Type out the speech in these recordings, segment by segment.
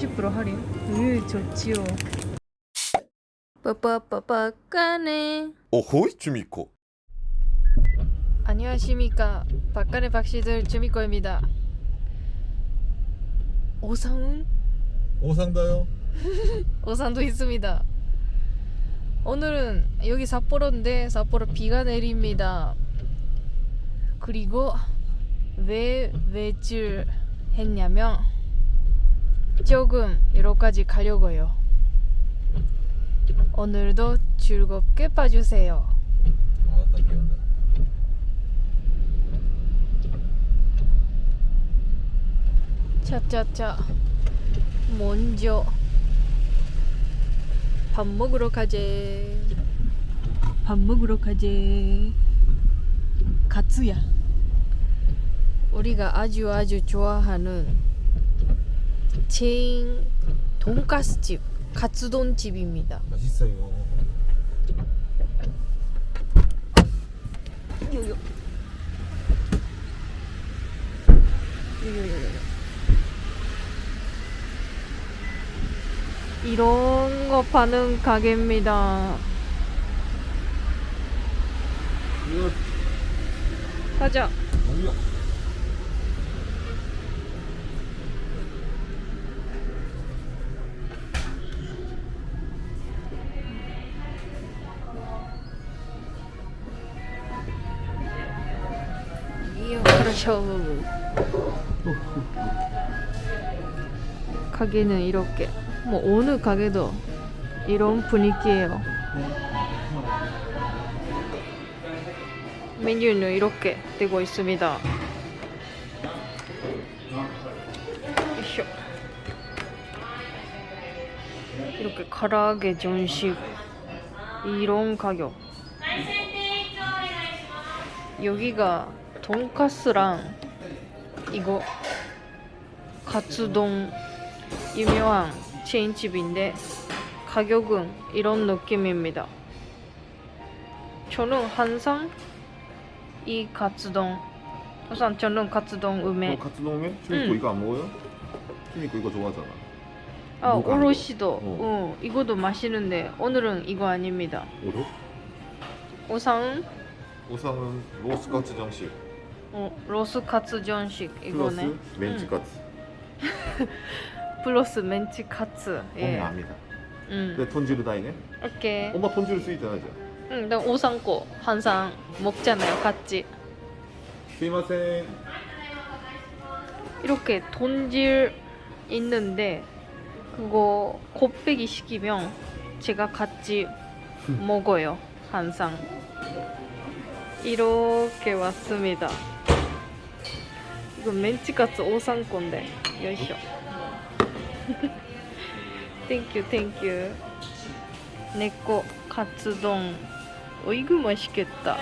30% 할인. 으 좋지요. 빠빠빠빠까네. 오호이 주미코 안녕하십니까. 박간의 박씨들 주미코입니다. 오상훈? 오상다요 오산도 있습니다. 오늘은 여기 삿포로인데 삿포로 비가 내립니다. 그리고 왜 외출 했냐면 조금 여기까지 가려고요. 오늘도 즐겁게 봐주세요. 귀여운다 차차차 먼저 밥 먹으러 가재 밥 먹으러 가재 가츠야 우리가 아주 아주 좋아하는 체인 돈가스 집 가츠돈 집입니다. 맛있어요. 요요. 요요요요. 이런 거 파는 가게입니다. 이거 가자 그렇죠 가게는 이렇게. 뭐 어느 가게도 이런 분위기예요. 메뉴는 이렇게 되고 있습니다. 이렇게 가라게 전식 이런 가격. 여기가 돈가스랑 이거 가츠동 유명한 체인집인데 가격은 이런 느낌입니다. 저는 항상 이 가츠동 우선 저는 가츠동 음에 어, 카츠동에? 주미코 응. 이거 안 먹어요? 주미코 이거 좋아하잖아 아 오롯이도 어. 어, 이거도 맛있는데 오늘은 이거 아닙니다. 오로? 우선 오상은 로스카츠 정식 어, 로스 카츠 전식 이거네. 플러스 멘치카츠 플러스 멘치 카츠. 예. 예. 압니다 음. 근데 톤지르 다이네? 오케이. 엄마 톤지르 쓰이잖아 죠 응, 나 오상고 항상 먹잖아요, 같이. 스이마센 이렇게 돈질 있는데 그거 곱빼기 시키면 제가 같이 먹어요, 항상. 이렇게 왔습니다. 이거 멘치카츠 오상고인데, 요이쇼. 땡큐, 땡큐. 내꺼 카츠동. 어, 이거 맛있겠다.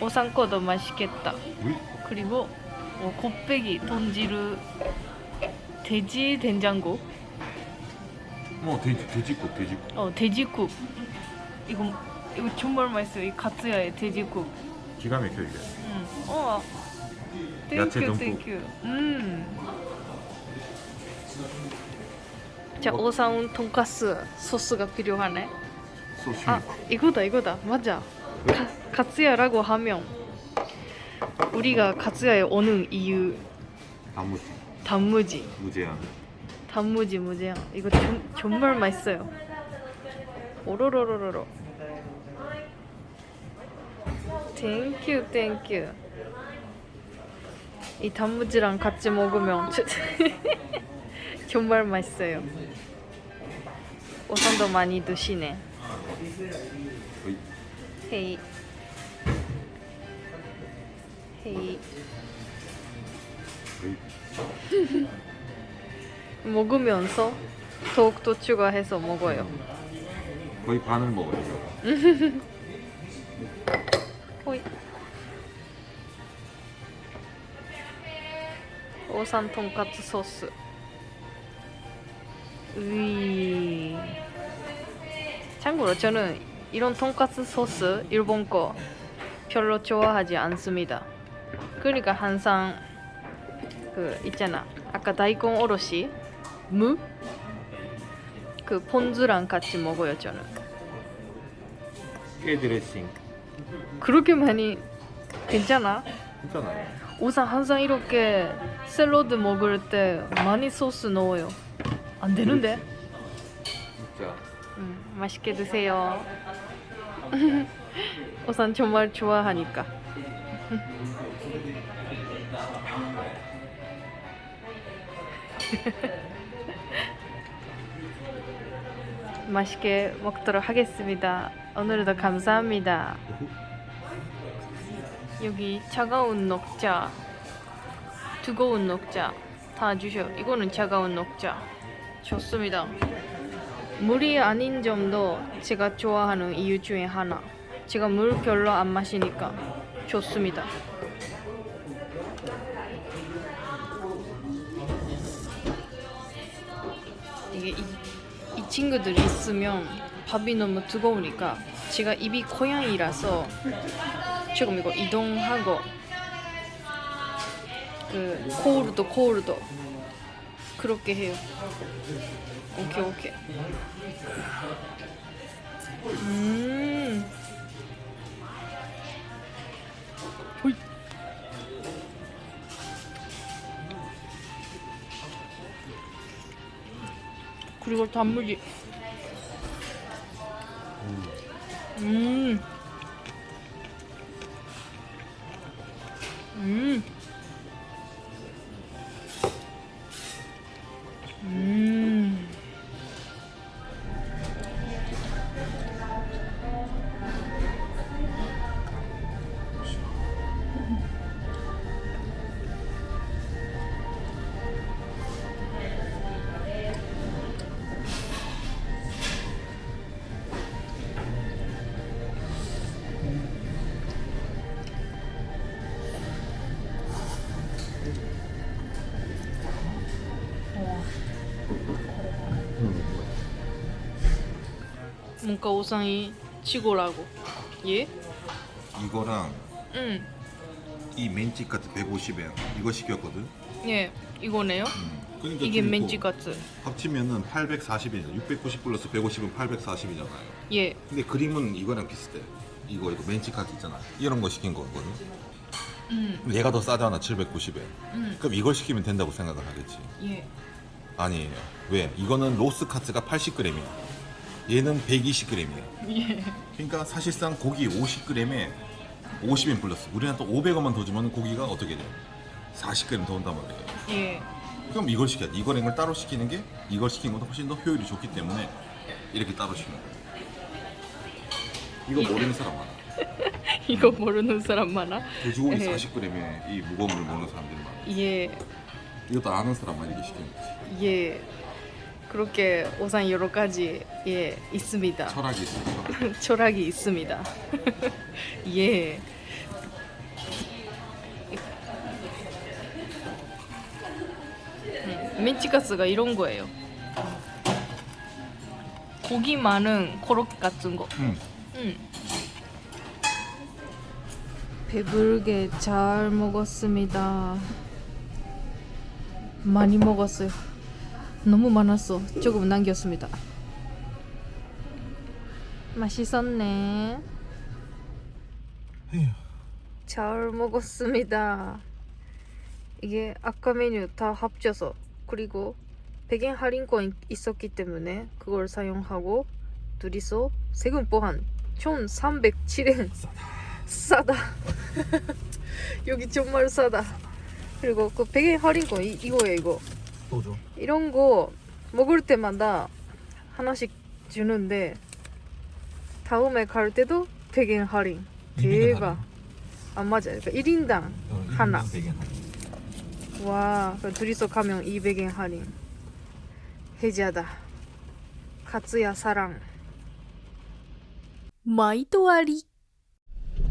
오상고도 맛있겠다. 우이? 그리고 어, 곱빼기, 돈지르, 돼지 된장국, 어 돼지, 돼지국 돼지국 어 돼지국. 이거 이거 정말 맛있어요. 이 가츠야의 돼지국. 기가 막혀 이게 음. 어. 야채 땡큐 듬뿍. 땡큐. 음. 자 어. 오사운 돈가스 소스가 필요하네. 소시 아 이거다 이거다 맞아. 가, 가츠야라고 하면 우리가 가츠야에 오는 이유 단무지 단무지. 무제한 단무지 무제한 이거 좀, 정말 맛있어요 오로로로로로 땡큐 땡큐 이 단무지랑 같이 먹으면 저- 정말 맛있어요 오선도 많이 드시네 어이. 헤이 헤이. 먹으면서 더욱더 추가해서 먹어요 거의 반을 먹어요 오산 돈까스 소스. 으이. 참고로 저는 이런 돈까스 소스 일본 거 별로 좋아하지 않습니다. 그러니까 항상 그 있잖아. 아까 다이콘 오롯이 무? 그 폰즈랑 같이 먹어요 저는. 깨 드레싱. 그렇게 많이 괜찮아? 괜찮아요. 우선 항상 이렇게 샐러드 먹을 때 많이 소스 넣어요. 안 되는데? 진짜. 음, 맛있게 드세요. 우선 정말 좋아하니까. 맛있게 먹도록 하겠습니다. 오늘도 감사합니다. 여기 차가운 녹차, 뜨거운 녹차 다 주셔. 이거는 차가운 녹차. 좋습니다. 물이 아닌 점도 제가 좋아하는 이유 중에 하나. 제가 물 별로 안 마시니까 좋습니다. 이게 이, 이 친구들 있으면 밥이 너무 뜨거우니까 제가 입이 고양이라서 지금 이거 이동하고 그 코울도 코울도 그렇게 해요. 오케이 오케이. 음. 호이. 그리고 단무지. 음. 음. 뭔가 우상이 치고라고. 예? 이거랑 응. 이 멘치카트 150엔 이거 시켰거든. 예. 이거네요. 음. 그러니까 이게 좀 멘치카츠. 합치면은 840이잖아. 690 플러스 150은 840이잖아요. 예. 근데 그림은 이거랑 비슷해. 이거 이거 멘치카트 있잖아. 이런 거 시킨 거거든. 음. 근데 얘가 더 싸잖아. 790엔. 음. 그럼 이걸 시키면 된다고 생각을 하겠지. 예. 아니에요. 왜? 이거는 로스 카츠가 80g이야. 얘는 120g이야. 예. 그러니까 사실상 고기 50g에 50엔 플러스. 우리는 또 500원만 더 주면 고기가 어떻게 돼? 40g 더 온단 말이에요. 예. 그럼 이걸 시켜야 돼. 이걸 따로 시키는 게 이걸 시키는 것보다 훨씬 더 효율이 좋기 때문에 이렇게 따로 시키는 거야. 이거 모르는 사람 많아. 이거 모르는 사람 많아? 돼지고기 에헤. 40g에 이 무거운 물 모르는 사람들이 많아. 예. 이것도 아는 사람만 이렇게 시키는 거지. 예. 그렇게 우상 여러 가지 예 있습니다. 철학이 있어. 철학. 철학이 있습니다. 예. 음, 멘치카스가 이런 거예요. 고기 많은 코로케 같은 거. 응. 응. 배부르게 잘 먹었습니다. 많이 먹었어요. 너무 많았어. 조금 남겼습니다. 맛있었네. 잘 먹었습니다. 이게 아까 메뉴 다 합쳐서 그리고 백엔 할인권 있었기 때문에 그걸 사용하고 둘이서 세금 포함 총 307엔 싸다. 여기 정말 싸다. 그리고 그 백엔 할인권 이, 이거예요 이거. 또 줘. 이런 거 먹을 때마다 하나씩 주는데 다음에 갈 때도 100엔 할인. 대박. 안 맞아요. 그러니까 1인당 하나. 와, 그럼 둘이서 가면 200엔 할인. 해지하다. 카츠야 사랑. 마이도아리.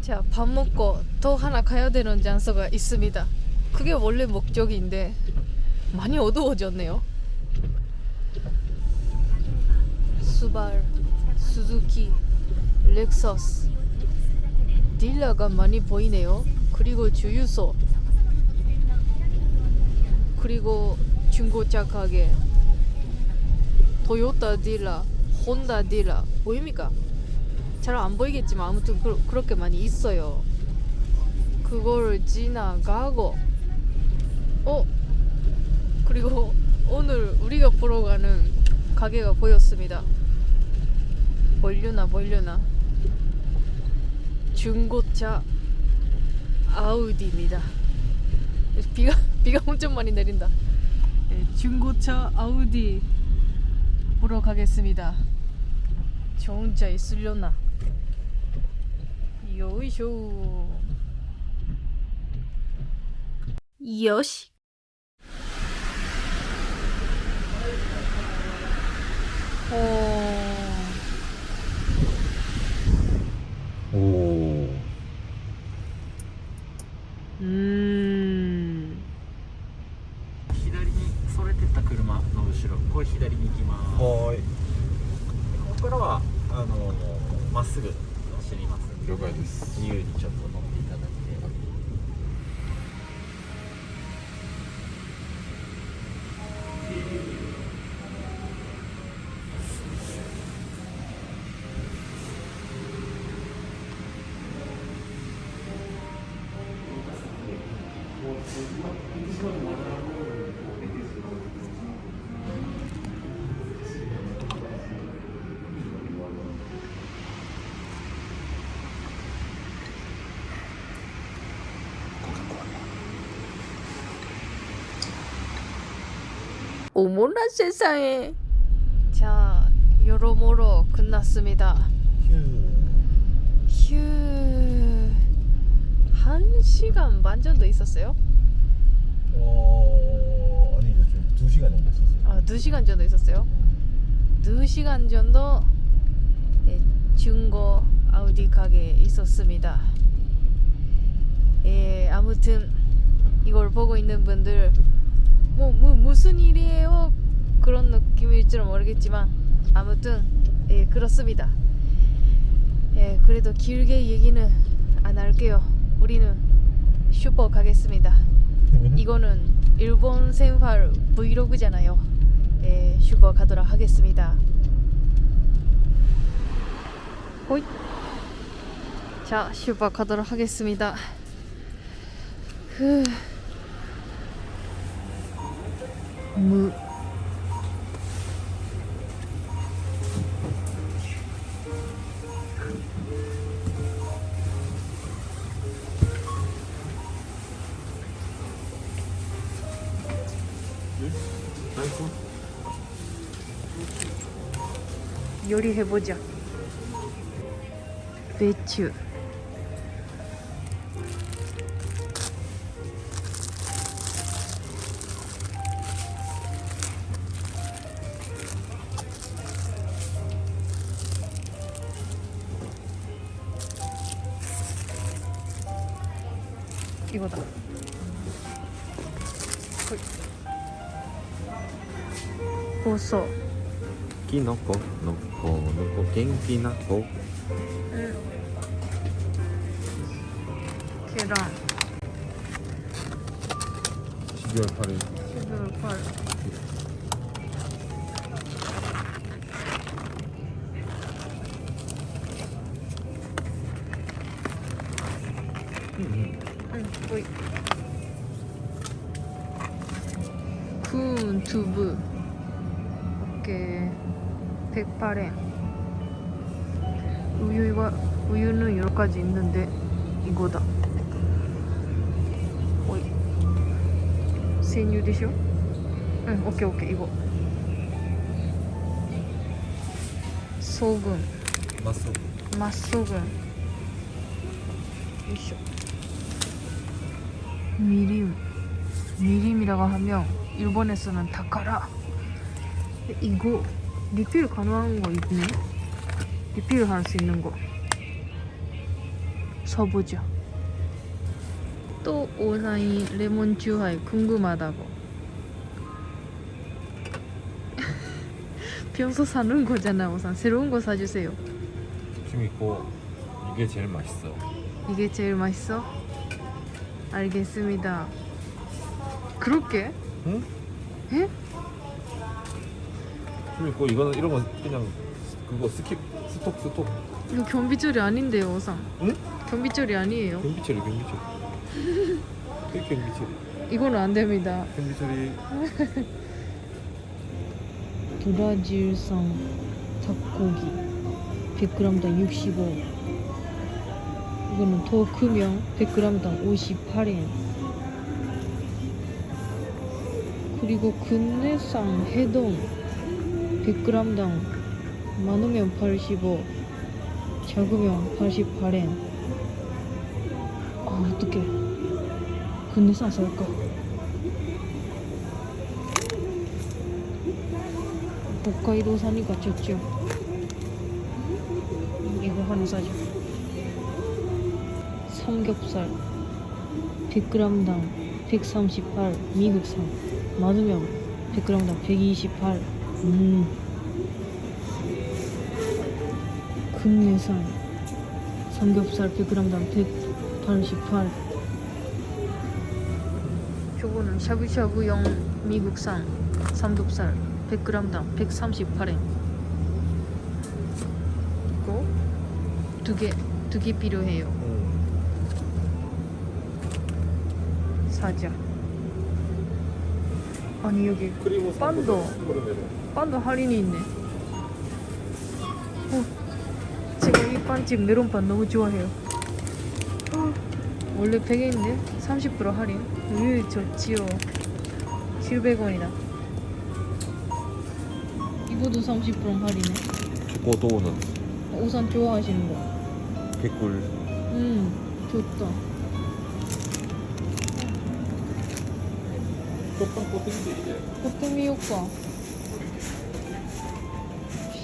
자, 밥 먹고 더 하나 가야 되는 장소가 있습니다. 그게 원래 목적인데 많이 어두워졌네요. 수발, 수즈키, 렉서스, 딜러가 많이 보이네요. 그리고 주유소, 그리고 중고차 가게, 토요타 딜러, 혼다 딜러 보입니까? 잘 안 보이겠지만 아무튼 그, 그렇게 많이 있어요. 그거를 지나가고 어 그리고 오늘 우리가 보러 가는 가게가 보였습니다. 보이려나 보이려나 중고차 아우디입니다. 비가 비가 엄청 많이 내린다. 네, 중고차 아우디 보러 가겠습니다. 저 혼자 있으려나? 요이쇼. 요시. おおうん。左にれてた車の後ろこれ左に行きます。はい。ここからはあのまっすぐ走ります。了解です。自由にちょっと 어머나 세상에. 자, 여러모로 끝났습니다. 휴. 휴. 한 시간 반 정도 있었어요? 어, 아니죠. 좀두 시간 정도 있었어요. 아, 두 시간 정도 있었어요? 두 시간 정도 예, 중고 아우디 가게에 있었습니다. 예, 아무튼 이걸 보고 있는 분들 뭐, 뭐 무슨 일이에요? 그런 느낌일지는 모르겠지만 아무튼 예, 그렇습니다. 예, 그래도 길게 얘기는 안 할게요. 우리는 슈퍼 가겠습니다. 이거는 일본 생활 브이로그잖아요. 예, 슈퍼 가도록 하겠습니다. 호이. 자, 슈퍼 가도록 하겠습니다. 후. 무. 요리해보자. 배추. 이 きのこのこのこ元気な子 응. 계란. 12월 8일 12월 8일. 응, 오이. 구운 두부. 오케이. 108엔. 우유가 우유는 여러 가지 있는데 이거다. 오이. 생유 되쇼? 응, 오케이 오케이 이거. 소금, 맛소 맛소금. 요쇼. 미림. 미림이라고 하면 일본에서는 다카라. 이거 리필 가능한 거 있네. 리필 할 수 있는 거. 서보자. 또 오사이 레몬 쭈하이 궁금하다고. 평소 사는 거잖아, 오산. 새로운 거 사주세요. 재밌고 이게 제일 맛있어. 이게 제일 맛있어? 알겠습니다. 그렇게? 응? 에? 재밌고 이거는 이런 건 그냥 그거 스킵 스톱 스톱 이거 경비줄이 아닌데요, 오상. 응? 경비줄이 아니에요. 경비처리 경비처리 그 경비처리 이거는 안 됩니다. 경비처리 브라질산 닭고기 100g당 65 이거는 더 크면 100g당 58엔 그리고 국내산 해동 100g당 많으면 85 적으면 88엔. 아 어떡해. 근데 싸서 할까? 홋카이도산이가 좋죠. 이거 하나 사죠 삼겹살 100g당 138 미국산. 많으면 100g당 128 음. 국내산 삼겹살 100g당 188 저거는 샤브샤브용 미국산 삼겹살 100g당 138엔 이거 두개 두 개 필요해요 사자 아니 여기 그리고 빵도. 빵도 할인이 있네. 어, 제가 이 빵집 메론빵 너무 좋아해요. 어, 원래 100엔인데 30% 할인. 으 좋지요 700원이다. 이거도 30% 할인해 초코 도넛 우산 좋아하시는 거. 개꿀. 음, 좋다. 떡빵 뻗는데 이제 호텔미 효과.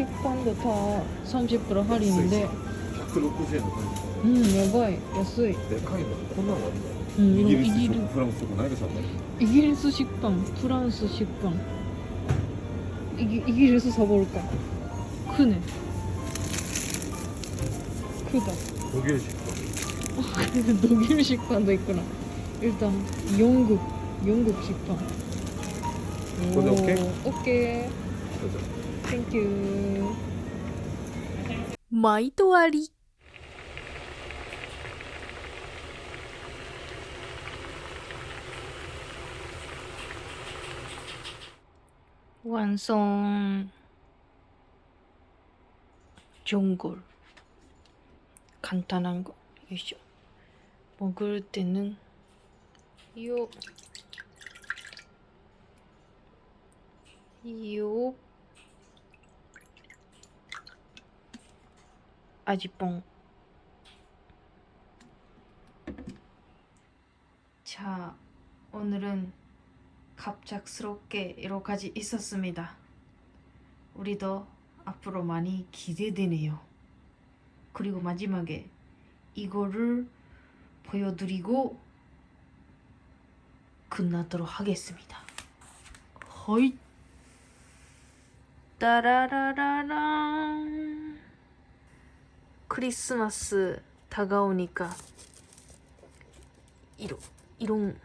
식판도 다 30% 할인인데, 160円の感 음, 야바이, 야스이. じでかいのこんなのあるんだ 음, イ 이거 ギリス 이기리, とフランスとこないですよね 이기리스 식빵, 프랑스 식빵. 이기, 이기리스 사볼까? 크네. 크다. 독일 식빵 독일 식빵도 있구나. 일단 영국, 영국 식빵. 이거는 오, 오케이? 오케이. 그죠 땡큐. 마이 도아리. 완성. 전골. 간단한 거. 요이쇼. 먹을 때는 요. 요. 아지뽕. 자, 오늘은 갑작스럽게 여러 가지 있었습니다. 우리도 앞으로 많이 기대되네요. 그리고 마지막에 이거를 보여드리고 끝나도록 하겠습니다. 허이 따라라라랑 크리스마스 다가오니까 이런 이런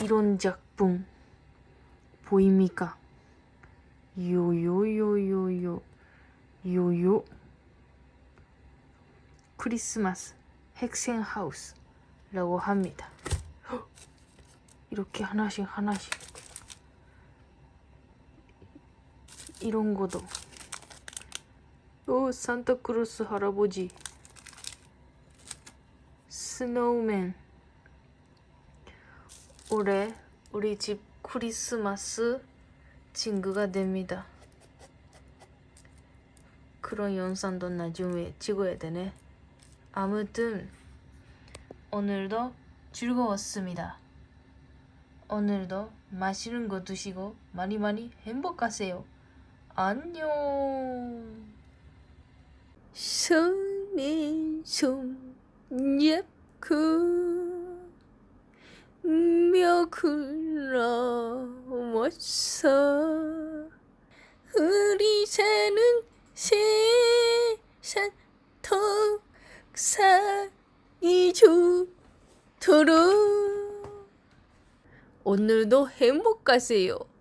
이런 작품 보입니까? 요요요요요 요요 크리스마스 핵생 하우스라고 합니다. 헉! 이렇게 하나씩 하나씩 이런 거도 오 산타크로스 할아버지 스노우맨 올해 우리 집 크리스마스 친구가 됩니다. 그런 영상도 나중에 찍어야 되네. 아무튼 오늘도 즐거웠습니다. 오늘도 맛있는 거 드시고 많이 많이 행복하세요. 안녕. 손에 손 잡고 며글러 왔어 우리 사는 세상 덕상이 좋도록 오늘도 행복하세요.